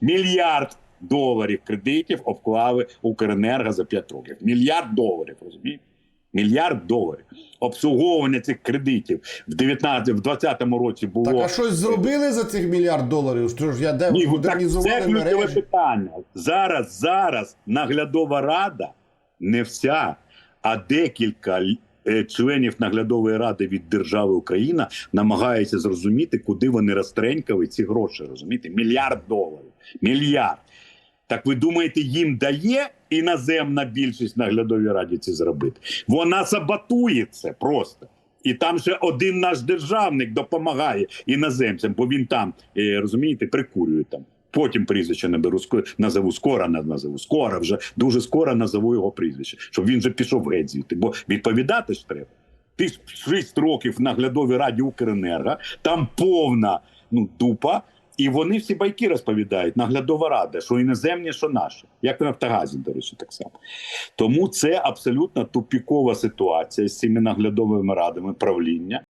Мільярд доларів кредитів обклали Укренерго за 5 років. Мільярд доларів, розумієте? Мільярд доларів. Обслуговування цих кредитів в 19, в 20-му році було Так а щось зробили за цих мільярд доларів? Що ж я де ні, так це ключове питання. Зараз, зараз наглядова рада не вся, а декілька е, членів наглядової ради від держави Україна намагаються зрозуміти, куди вони розтренькали ці гроші. Розумієте? Мільярд доларів. Мільярд. Так ви думаєте, їм дає іноземна більшість наглядовій раді це зробити? Вона саботує це просто. І там ще один наш державник допомагає іноземцям, бо він там, е, розумієте, прикурює там. Потім прізвище наберу назову скоро на- назову. Скоро вже дуже скоро назову його прізвище, щоб він вже пішов геть звідти. Бо відповідати ж треба. Ти ж 6 років в наглядовій раді Укренерго, там повна ну, дупа, і вони всі байки розповідають. Наглядова рада, що іноземні, що наші. Як на Нафтогазі, до речі, так само. Тому це абсолютно тупікова ситуація з цими наглядовими радами правління.